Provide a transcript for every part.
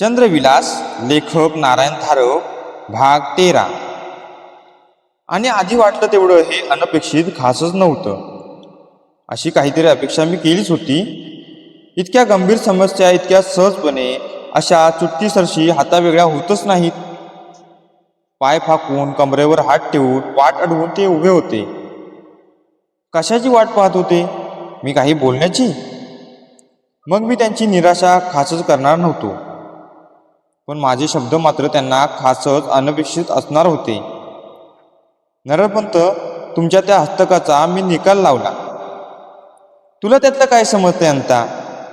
चंद्रविलास लेखक नारायण धारक भाग तेरा. आणि आधी वाटलं तेवढं हे अनपेक्षित खासच नव्हतं. अशी काहीतरी अपेक्षा मी केलीच होती. इतक्या गंभीर समस्या इतक्या सहजपणे अशा चुटकीसरशी हातावेगळ्या होतच नाहीत. पाय फाकून कमरेवर हात ठेवून वाट अडवून ते उभे होते. कशाची वाट पाहत होते? मी काही बोलण्याची? मग मी त्यांची निराशा खासच करणार नव्हतो. पण माझे शब्द मात्र त्यांना खासच अनपेक्षित असणार होते. नरपंत तुमच्या त्या हस्तकाचा मी निकाल लावला. तुला त्यातलं काय समजतंय अंता?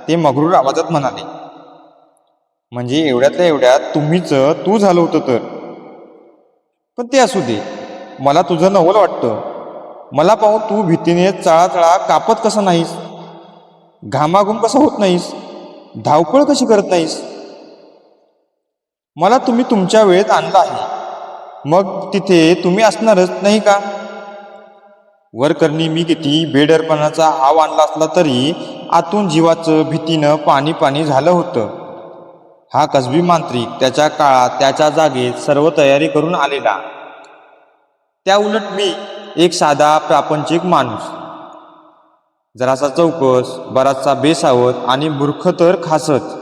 ते मगरूर आवाजात म्हणाले. म्हणजे एवढ्यातल्या एवढ्यात तुम्हीच तू झालं होतं तर. पण ते असू दे. मला तुझं नवल वाटतं. मला पाहून तू भीतीने चळाचळा कापत कसा नाहीस? घामाघूम कसा होत नाहीस? धावपळ कशी करत नाहीस? मला तुम्ही तुमच्या वेळेत आणलं आहे. मग तिथे तुम्ही असणारच नाही का? वरकरणी मी किती बेडरपणाचा हाव आणला असला तरी आतून जीवाचं भीतीनं पाणी पाणी झालं होतं. हा कसबी मांत्रिक त्याच्या काळात त्याच्या जागेत सर्व तयारी करून आलेला. त्या उलट मी एक साधा प्रापंचिक माणूस. जरासा चौकस बराचसा बेसावत आणि मूर्ख तर खासच.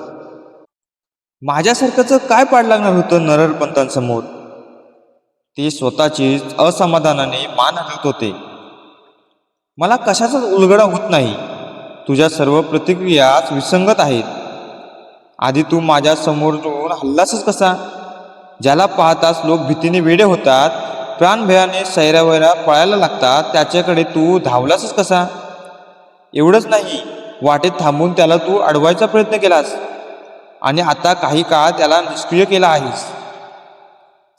माझ्यासारखंच काय पाड लागणार होतं नररपंतांसमोर ते स्वतःचीच असमाधानाने मान हलत होते. मला कशाचाच उलगडा होत नाही. तुझ्या सर्व प्रतिक्रियाच विसंगत आहेत. आधी तू माझ्या समोरून हल्लासच कसा? ज्याला पाहताच लोक भीतीने वेडे होतात प्राणभयाने सैरावैरा पळायला लागतात त्याच्याकडे तू धावलासच कसा? एवढंच नाही वाटेत थांबून त्याला तू अडवायचा प्रयत्न केलास. आणि आता काही काळ त्याला निष्क्रिय केला आहेस.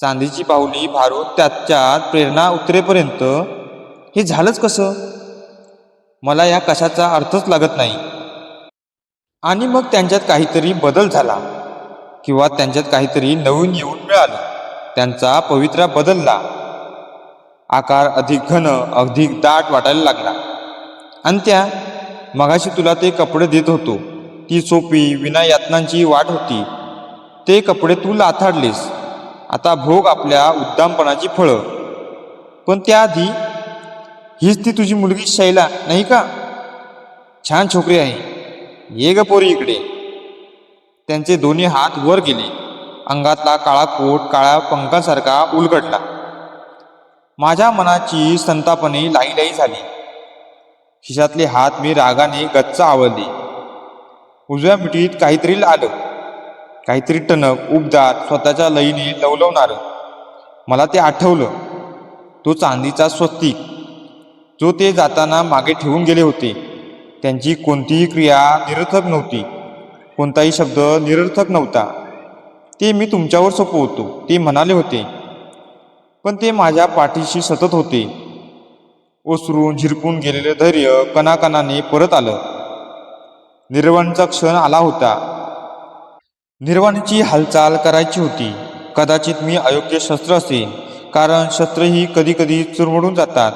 चांदीची पावली भारून त्याच्यात प्रेरणा उतरेपर्यंत हे झालंच कसं? मला या कशाचा अर्थच लागत नाही. आणि मग त्यांच्यात काहीतरी बदल झाला. किंवा त्यांच्यात काहीतरी नवीन येऊन मिळालं. त्यांचा पवित्रा बदलला. आकार अधिक घन अधिक दाट वाटायला लागला. आणि त्या मगाशी तुला ते कपडे देत होतो. ती सोपी विनायातनांची वाट होती. ते कपडे तू लाथाडलेस. आता भोग आपल्या उद्दामपणाची फळं. पण त्याआधी हीच ती तुझी मुलगी शैला नाही का? छान छोकरी आहे. ये ग पोरी इकडे. त्यांचे दोन्ही हात वर गेले. अंगातला काळा कोट काळ्या पंखासारखा उलगडला. माझ्या मनाची संतापणे लाईलाई झाली. खिशातले हात मी रागाने गच्च आवळले उजव्या मिठीत काहीतरी आलं काहीतरी टणक उबदार स्वतःच्या लईने लवलवणारं. मला ते आठवलं. तो चांदीचा स्वस्तिक. जो ते जाताना मागे ठेवून गेले होते. त्यांची कोणतीही क्रिया निरर्थक नव्हती. कोणताही शब्द निरर्थक नव्हता. ते मी तुमच्यावर सोपवतो ते म्हणाले होते. पण ते माझ्या पाठीशी सतत होते. ओसरून झिरपून गेलेलं धैर्य कणाकणाने परत आलं. निर्वणचा क्षण आला होता. निर्वाणीची हालचाल करायची होती. कदाचित मी अयोग्य शस्त्र असेन कारण शस्त्र ही कधी कधी चुरमडून जातात.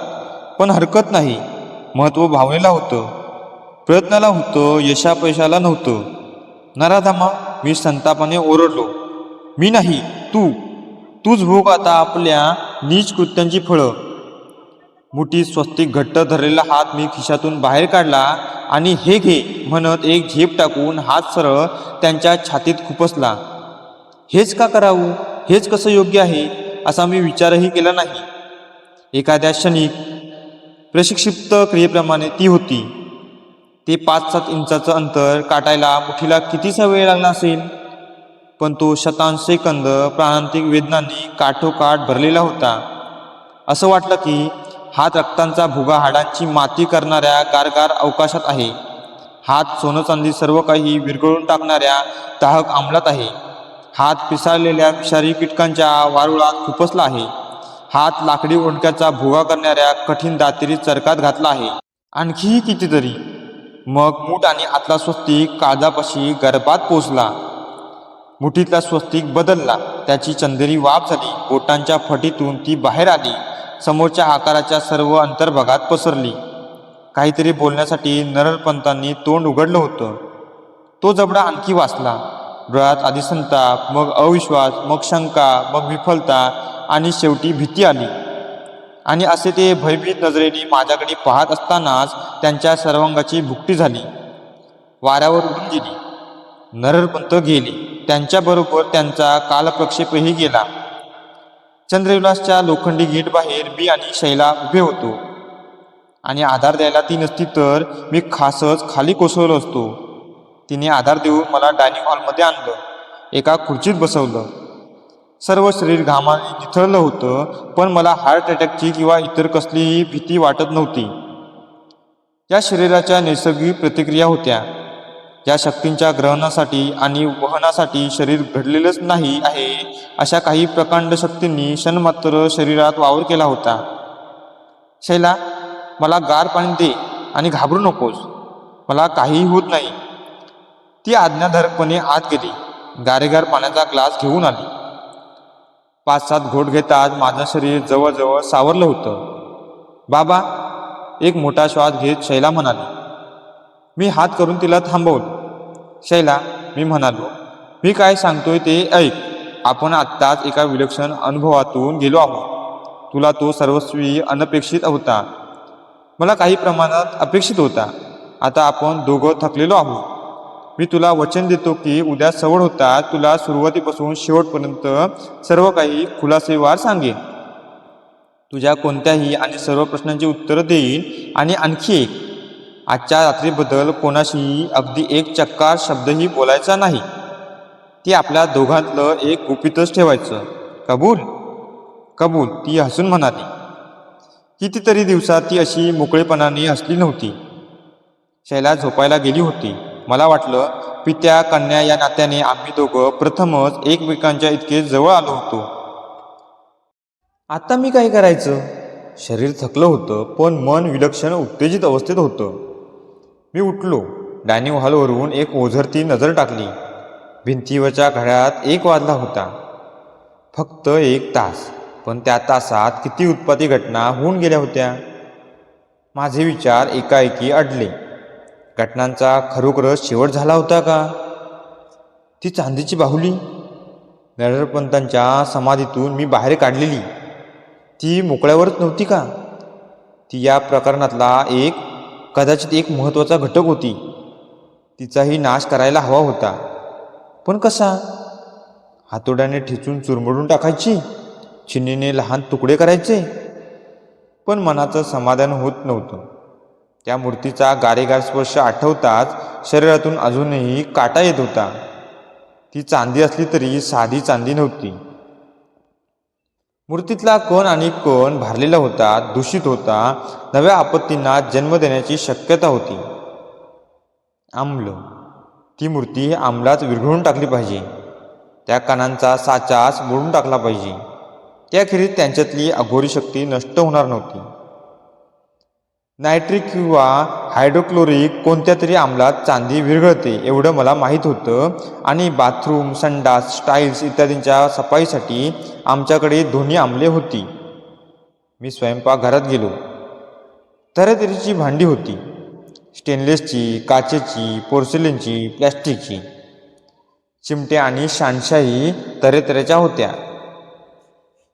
पण हरकत नाही. महत्त्व भावनेला होतं. प्रयत्नाला होतं यशापयशाला नव्हतं. नराधामा मी संतापाने ओरडलो. मी नाही तू. तूच भोग आता आपल्या नीच कृत्यांची फळं. मुठी स्वस्तिक घट्ट धरलेला हात मी खिशातून बाहेर काढला. आणि हे घे म्हणत एक झेप टाकून हात सरळ त्यांच्या छातीत खुपसला. हेच का करावं? हेच कसं योग्य आहे? असा मी विचारही केला नाही. एखाद्या क्षणिक प्रशिक्षिप्त क्रियेप्रमाणे ती होती. ते पाच सात इंचाचं अंतर काटायला मुठीला कितीसा वेळ लागला असेल पण तो शतांश सेकंद प्राणांतिक वेदनांनी काठोकाठ भरलेला होता. असं वाटलं की हात रक्तांचा भुगा हाडांची माती करणाऱ्या गारगार अवकाशात आहे. हात सोनं चांदी सर्व काही विरघळून टाकणाऱ्या दाहक अंमलात आहे. हात पिसाळलेल्या विषारी कीटकांच्या वारुळात खुपसला आहे. हात लाकडी ओंडक्याचा भुगा करणाऱ्या कठीण दातेरी चरकात घातला आहे. आणखीही कितीतरी. मग मूठ आणि आतला स्वस्तिक काळजापाशी गर्भात पोचला. मुठीतला स्वस्तिक बदलला. त्याची चंदेरी वाफ झाली. बोटांच्या फटीतून ती बाहेर आली. समोरच्या आकाराच्या सर्व अंतर्भागात पसरली. काहीतरी बोलण्यासाठी नररपंतांनी तोंड उघडलं होतं. तो जबडा आणखी वाचला. डोळ्यात आधी संताप मग अविश्वास मग शंका मग विफलता आणि शेवटी भीती आली. आणि असे ते भयभीत नजरेने माझ्याकडे पाहत असतानाच त्यांच्या सर्वांगाची भुकटी झाली. वाऱ्यावर उडून गेली. नररपंत गेले. त्यांच्याबरोबर त्यांचा कालप्रक्षेपही गेला. चंद्रविलासच्या लोखंडी गेट बाहेर मी आणि शैला उभे होतो. आणि आधार द्यायला ती नसती तर मी खासच खाली कोसळलो असतो. तिने आधार देऊन मला डायनिंग हॉलमध्ये आणलं. एका खुर्चीत बसवलं. सर्व शरीर घामाने निथळलं होतं पण मला हार्ट अटॅकची किंवा इतर कसलीही भीती वाटत नव्हती. या शरीराच्या नैसर्गिक प्रतिक्रिया होत्या. ज्या शक्तींच्या ग्रहणासाठी आणि वहनासाठी शरीर घडलेलंच नाही आहे अशा काही प्रकांड शक्तींनी क्षणमात्र शरीरात वावर केला होता. शैला मला गार पाणी दे आणि घाबरू नकोस. मला काहीही होत नाही. ती आज्ञाधारकपणे आत गेली. गारेगार पाण्याचा ग्लास घेऊन आली. पाच सात घोट घेताच माझं शरीर जवळजवळ सावरलं होतं. बाबा एक मोठा श्वास घेत शैला म्हणाली. मी हात करून तिला थांबवलं. शैला मी म्हणालो मी काय सांगतोय ते ऐक. आपण आत्ताच एका विलक्षण अनुभवातून गेलो आहोत. तुला तो सर्वस्वी अनपेक्षित होता. मला काही प्रमाणात अपेक्षित होता. आता आपण दोघं थकलेलो आहोत. मी तुला वचन देतो की उद्या सवड होता तुला सुरुवातीपासून शेवटपर्यंत सर्व काही खुलासेवार सांगेन. तुझ्या कोणत्याही आणि सर्व प्रश्नांची उत्तरं देईन आणि आणखी एक आजच्या रात्रीबद्दल कोणाशीही अगदी एक चक्कार शब्दही बोलायचा नाही. ते आपल्या दोघांतलं एक गुपितच ठेवायचं. कबूल? कबूल ती हसून म्हणाली. कितीतरी दिवसात ती अशी मोकळेपणाने हसली नव्हती. शैला झोपायला गेली होती. मला वाटलं पित्या कन्या या नात्याने आम्ही दोघं प्रथमच एकमेकांच्या इतके जवळ आलो होतो. आता मी काय करायचं? शरीर थकलं होतं पण मन विलक्षण उत्तेजित अवस्थेत होतं. मी उठलो. डायनिंग हॉलवरून एक ओझरती नजर टाकली. भिंतीवरच्या घड्यात एक वाजला होता. फक्त एक तास. पण त्या तासात किती उत्पाती घटना होऊन गेल्या होत्या? माझे विचार एकाएकी अडले. घटनांचा खरोखरच शेवट झाला होता का? ती चांदीची बाहुली? नरपंतांच्या समाधीतून मी बाहेर काढलेली. ती मोकळ्यावरच नव्हती का? ती या प्रकरणातला एक कदाचित एक महत्त्वाचा घटक होती. तिचाही नाश करायला हवा होता. पण कसा? हातोड्याने ठेचून चुरमडून टाकायची? छिन्नीने लहान तुकडे करायचे? पण मनाचं समाधान होत नव्हतं. त्या मूर्तीचा गारेगार स्पर्श आठवताच शरीरातून अजूनही काटा येत होता. ती चांदी असली तरी साधी चांदी नव्हती. मूर्तीतला कण आणि कण भारलेला होता दूषित होता नव्या आपत्तींना जन्म देण्याची शक्यता होती. आम्ल. ती मूर्ती आम्लात विरघळून टाकली पाहिजे. त्या कणांचा साचाच मोडून टाकला पाहिजे. त्याखेरीज त्यांच्यातली अघोरी शक्ती नष्ट होणार नव्हती. नायट्रिक किंवा हायड्रोक्लोरिक कोणत्या तरी अंमलात चांदी विरघळते एवढं मला माहीत होतं. आणि बाथरूम संडास स्टाईल्स इत्यादींच्या सफाईसाठी आमच्याकडे दोन्ही आंबले होती. मी स्वयंपाकघरात गेलो. तऱ्हेतऱ्हेची भांडी होती. स्टेनलेसची काचेची पोर्सिलिनची प्लॅस्टिकची. चिमटे आणि शानशाही तऱ्हेतऱ्हेच्या होत्या.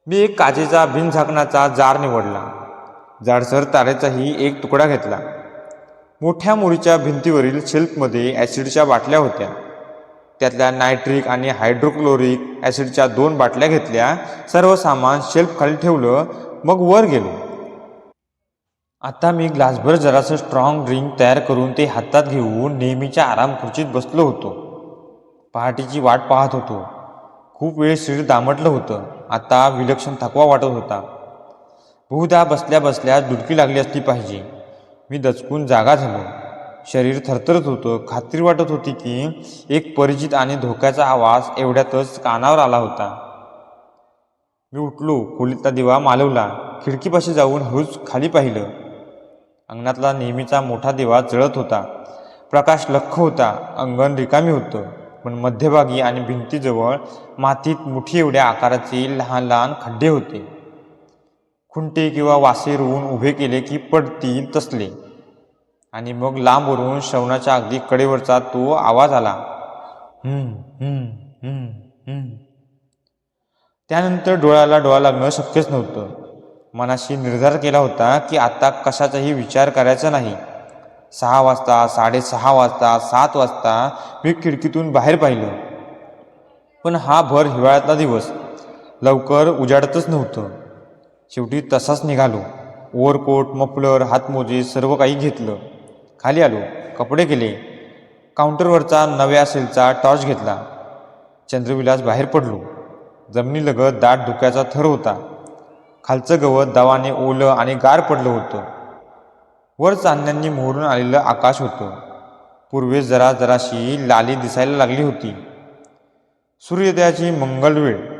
मी एक काचेचा बिनझाकणाचा जार निवडला. जाडसर तारेचाही एक तुकडा घेतला. मोठ्या मुळीच्या भिंतीवरील शेल्फमध्ये ॲसिडच्या बाटल्या होत्या. त्यातल्या नायट्रिक आणि हायड्रोक्लोरिक ॲसिडच्या दोन बाटल्या घेतल्या. सर्व सामान शेल्फ खाली ठेवलं मग वर गेलो. आता मी ग्लासभर जरासं स्ट्रॉंग ड्रिंक तयार करून ते हातात घेऊन नेहमीच्या आराम खुर्चीत बसलो होतो. पहाटेची वाट पाहत होतो. खूप वेळ शरीर दामटलं होतं. आता विलक्षण थकवा वाटत होता. बहुधा बसल्या बसल्या दुडकी लागली असली पाहिजे. मी दचकून जागा झालो. शरीर थरथरत होतं. खात्री वाटत होती की एक परिचित आणि धोक्याचा आवाज एवढ्यातच कानावर आला होता. मी उठलो. खोलीतला दिवा मालवला. खिडकीपाशी जाऊन हळूच खाली पाहिलं. अंगणातला नेहमीचा मोठा दिवा जळत होता. प्रकाश लख्ख होता. अंगण रिकामी होतं. पण मध्यभागी आणि भिंतीजवळ मातीत मुठी एवढ्या आकाराचे लहान लहान खड्डे होते. खुंटे किंवा वासे रोवून उभे केले की पडतील तसले. आणि मग लांबवरून श्रवणाच्या अगदी कडेवरचा तो आवाज आला. त्यानंतर डोळ्याला डोळा लागणं शक्यच नव्हतं. मनाशी निर्धार केला होता की आता कशाचाही विचार करायचा नाही. सहा वाजता साडेसहा वाजता सात वाजता मी खिडकीतून बाहेर पाहिलं. पण हा भर हिवाळ्यातला दिवस. लवकर उजाडतच नव्हतं. शेवटी तसाच निघालो. ओव्हरकोट मफलर हातमोजे सर्व काही घेतलं. खाली आलो कपडे केले. काउंटरवरचा नव्या सेलचा टॉर्च घेतला. चंद्रविलास बाहेर पडलो. जमिनीलगत दाट धुक्याचा थर होता. खालचं गवत दवाने ओलं आणि गार पडलं होतं. वर चांदण्यांनी मोहरून आलेलं आकाश होतं. पूर्वेस जरा जराशी लाली दिसायला लागली होती. सूर्योदयाची मंगलवेळ.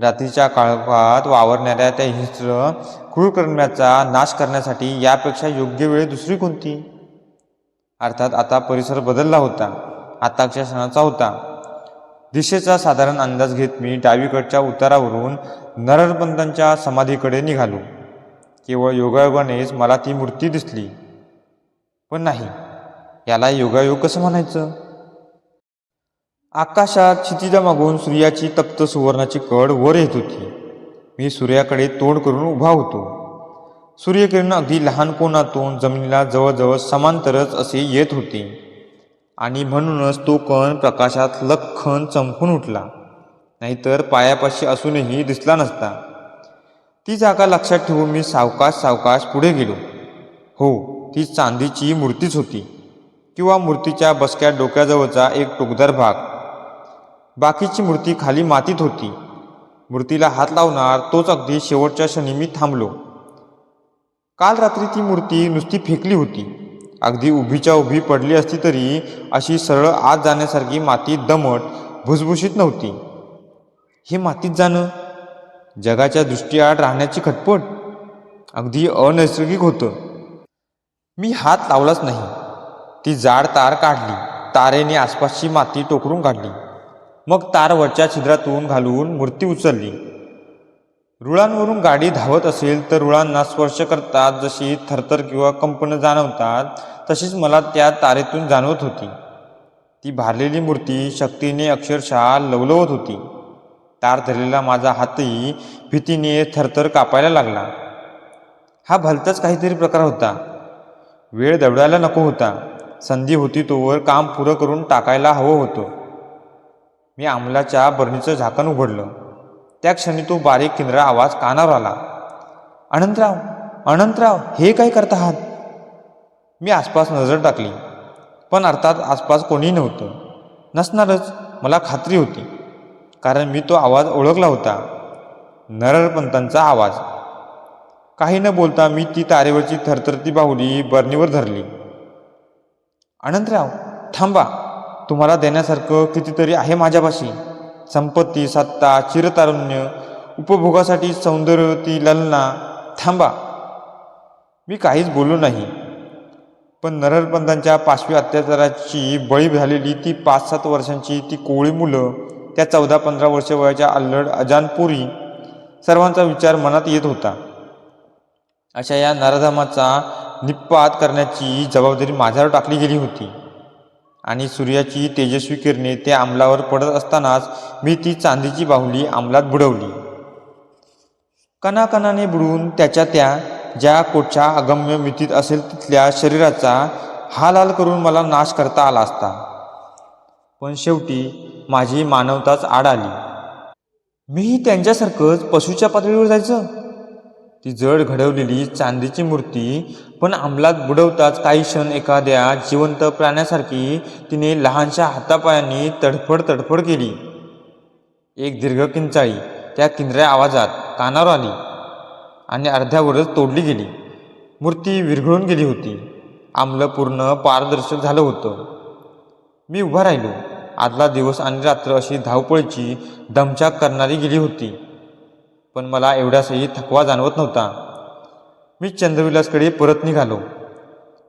रात्रीच्या काळात वावरणाऱ्या त्या हिंस्र क्रूरकर्म्याचा नाश करण्यासाठी यापेक्षा योग्य वेळ दुसरी कोणती? अर्थात आता परिसर बदलला होता. आताच्या क्षणाचा होता. दिशेचा साधारण अंदाज घेत मी डावीकडच्या उतारावरून नररपंतांच्या समाधीकडे निघालो. केवळ योगायोगानेच मला ती मूर्ती दिसली. पण नाही. याला योगायोग कसं म्हणायचं? आकाशात क्षितिजामागून सूर्याची तप्त सुवर्णाची कड वर येत होती. मी सूर्याकडे तोंड करून उभा होतो. सूर्यकिरण अगदी लहान कोणातून जमिनीला जवळजवळ समांतरच असे येत होते. आणि म्हणूनच तो कण प्रकाशात लख्खन चमकून उठला. नाहीतर पायापाशी असूनही दिसला नसता. ती जागा लक्षात ठेवून मी सावकाश सावकाश पुढे गेलो. हो ती चांदीची मूर्तीच होती. किंवा मूर्तीच्या बसक्या डोक्याजवळचा एक टोकदार भाग. बाकीची मूर्ती खाली मातीत होती. मूर्तीला हात लावणार तोच अगदी शेवटच्या क्षणी मी थांबलो. काल रात्री ती मूर्ती नुसती फेकली होती. अगदी उभीच्या उभी पडली असती तरी अशी सरळ आत जाण्यासारखी माती दमट भुसभुशीत नव्हती. हे मातीत जाणं? जगाच्या दृष्टीआड राहण्याची खटपट? अगदी अनैसर्गिक होतं. मी हात लावलाच नाही. ती जाड तार काढली. तारेने आसपासची माती टोकरून काढली. मग तार वरच्या छिद्रातून घालून मूर्ती उचलली. रुळांवरून गाडी धावत असेल तर रुळांना स्पर्श करतात जशी थरथर किंवा कंपनं जाणवतात तशीच मला त्या तारेतून जाणवत होती. ती भारलेली मूर्ती शक्तीने अक्षरशः लवलवत होती. तार धरलेला माझा हातही भीतीने थरथर कापायला लागला. हा भलताच काहीतरी प्रकार होता. वेळ दवडायला नको होता. संधी होती तोवर काम पुरं करून टाकायला हवं होतं. मी आमलाच्या बरणीचं झाकण उघडलं. त्या क्षणी तो बारीक किंद्रा आवाज कानावर आला. अनंतराव अनंतराव हे काय करत आहात? मी आसपास नजर टाकली पण अर्थात आसपास कोणी नव्हतं. नसणारच मला खात्री होती कारण मी तो आवाज ओळखला होता. नररपंतांचा आवाज. काही न बोलता मी ती तारेवरची थरथरती बाहुली बरणीवर धरली. अनंतराव थांबा. तुम्हाला देण्यासारखं कितीतरी आहे माझ्यापाशी. संपत्ती सत्ता चिरतारुण्य उपभोगासाठी सौंदर्यवती ललना. थांबा. मी काहीच बोललो नाही. पण नररपंतांच्या पाचवी अत्याचाराची बळी झालेली ती पाच सात वर्षांची ती कोळी मुलं त्या चौदा पंधरा वर्ष वयाच्या अल्लड अजानपुरी सर्वांचा विचार मनात येत होता. अशा या नराधामाचा निप्पात करण्याची जबाबदारी माझ्यावर टाकली गेली होती. आणि सूर्याची तेजस्वी किरणे त्या अंमलावर पडत असतानाच मी ती चांदीची बाहुली अंमलात बुडवली. कणाकणाने बुडवून त्याच्या त्या ज्या कोठच्या अगम्य मितीत असेल तिथल्या शरीराचा हाल करून मला नाश करता आला असता. पण शेवटी माझी मानवताच आड आली. मीही त्यांच्यासारखंच पशुच्या पातळीवर जायचं? ती जड घडवलेली चांदीची मूर्ती पण अंमलात बुडवताच काही क्षण एखाद्या जिवंत प्राण्यासारखी तिने लहानशा हातापायांनी तडफड तडफड केली. एक दीर्घ किंचाळी त्या किंद्र्या आवाजात कानावर आली आणि अर्ध्यावरच तोडली गेली. मूर्ती विरघळून गेली होती. आमलं पूर्ण पारदर्शक झालं होतं. मी उभा राहिलो. आदला दिवस आणि रात्र अशी धावपळीची दमछाक करणारी गेली होती. पण मला एवढ्यासही थकवा जाणवत नव्हता. मी चंद्रविलासकडे परत निघालो.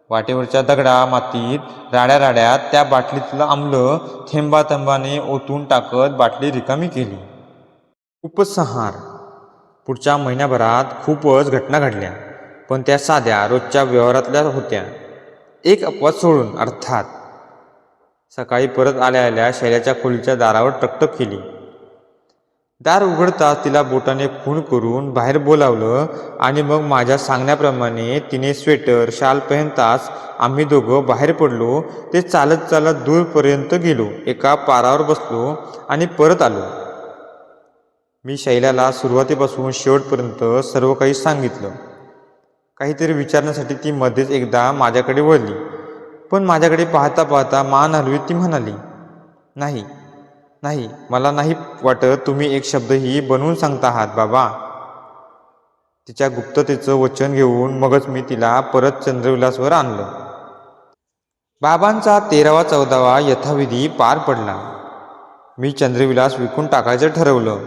वाटेवरच्या दगडा मातीत राड्या राड्यात त्या बाटलीतलं आमलं थेंबा थेंबाने ओतून टाकत बाटली रिकामी केली. उपसंहार पुढच्या महिन्याभरात खूपच घटना घडल्या पण त्या साध्या रोजच्या व्यवहारातल्या होत्या. एक अपवाद सोडून अर्थात. सकाळी परत आल्या आल्या शैल्याच्या खोलीच्या दारावर टकटक केली. दार उघडताच तिला बोटाने खून करून बाहेर बोलावलं आणि मग माझ्या सांगण्याप्रमाणे तिने स्वेटर शाल पहनताच आम्ही दोघं बाहेर पडलो. ते चालत चालत दूरपर्यंत गेलो. एका पारावर बसलो आणि परत आलो. मी शैलाला सुरुवातीपासून शेवटपर्यंत सर्व काही सांगितलं. काहीतरी विचारण्यासाठी ती मध्येच एकदा माझ्याकडे वळली. पण माझ्याकडे पाहता पाहता मान हलवी ती म्हणाली नाही नाही मला नाही वाटत तुम्ही एक शब्दही बनवून सांगता आहात बाबा. तिच्या गुप्ततेचं वचन घेऊन मगच मी तिला परत चंद्रविलासवर आणलं. बाबांचा तेरावा चौदावा यथाविधी पार पडला. मी चंद्रविलास विकून टाकायचं ठरवलं.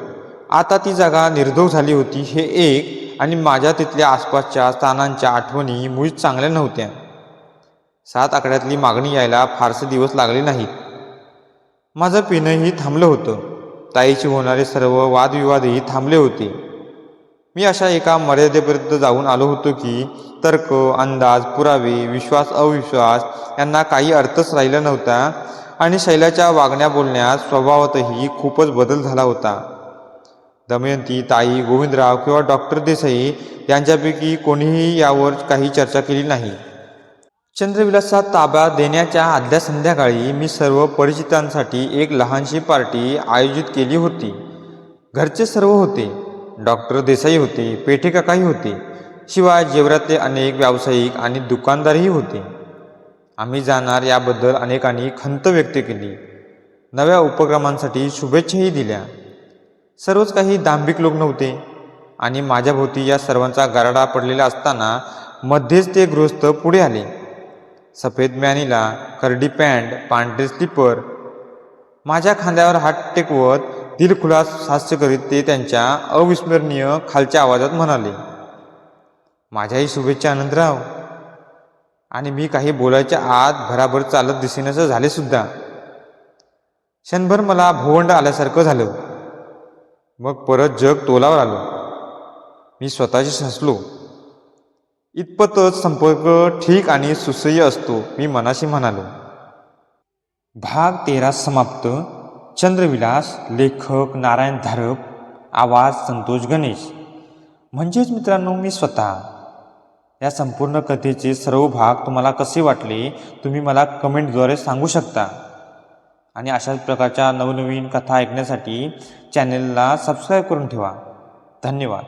आता ती जागा निर्धोक झाली होती हे एक आणि माझ्या तिथल्या आसपासच्या स्थानांच्या आठवणी मुळीच चांगल्या नव्हत्या. सात आकड्यातली मागणी यायला फारसे दिवस लागले नाहीत. माझं पिणंही थांबलं होतं. ताईशी होणारे सर्व वादविवादही थांबले होते. मी अशा एका मर्यादेपर्यंत जाऊन आलो होतो की तर्क अंदाज पुरावे विश्वास अविश्वास यांना काही अर्थच राहिला नव्हता आणि शैलाच्या वागण्या बोलण्यात स्वभावातही खूपच बदल झाला होता. दमयंती ताई गोविंदराव किंवा डॉक्टर देसाई यांच्यापैकी कोणीही यावर काही चर्चा केली नाही. चंद्रविलासचा ताबा देण्याच्या आदल्या संध्याकाळी मी सर्व परिचितांसाठी एक लहानशी पार्टी आयोजित केली होती. घरचे सर्व होते. डॉक्टर देसाई होते पेठेकाकाही होते. शिवाय जेवरातले अनेक व्यावसायिक आणि दुकानदारही होते. आम्ही जाणार याबद्दल अनेकांनी खंत व्यक्त केली. नव्या उपक्रमांसाठी शुभेच्छाही दिल्या. सर्वच काही दांभिक लोक नव्हते आणि माझ्याभोवती या सर्वांचा गाराडा पडलेला असताना मध्येच ते गृहस्थ पुढे आले. सफेद मॅनीला करडी पॅन्ट पांढरे स्लीपर. माझ्या खांद्यावर हात टेकवत दिलखुलास हास्य करीत ते त्यांच्या अविस्मरणीय खालच्या आवाजात म्हणाले माझ्याही शुभेच्छा आनंदराव. आणि मी काही बोलायच्या आत भराभर चालत दिसेनसं झाले सुद्धा. क्षणभर मला भोवंड आल्यासारखं झालं. मग परत जग तोलावर आलो. मी स्वतःशी हसलो. इतपतच संपर्क ठीक आणि सुसह्य असतो मी मनाशी म्हणालो. भाग तेरा समाप्त. चंद्रविलास लेखक नारायण धारप आवाज संतोष गणेश. म्हणजेच मित्रांनो मी स्वतः. या संपूर्ण कथेचे सर्व भाग तुम्हाला कसे वाटले तुम्ही मला कमेंटद्वारे सांगू शकता. आणि अशाच प्रकारच्या नवनवीन कथा ऐकण्यासाठी चॅनेलला सबस्क्राईब करून ठेवा. धन्यवाद.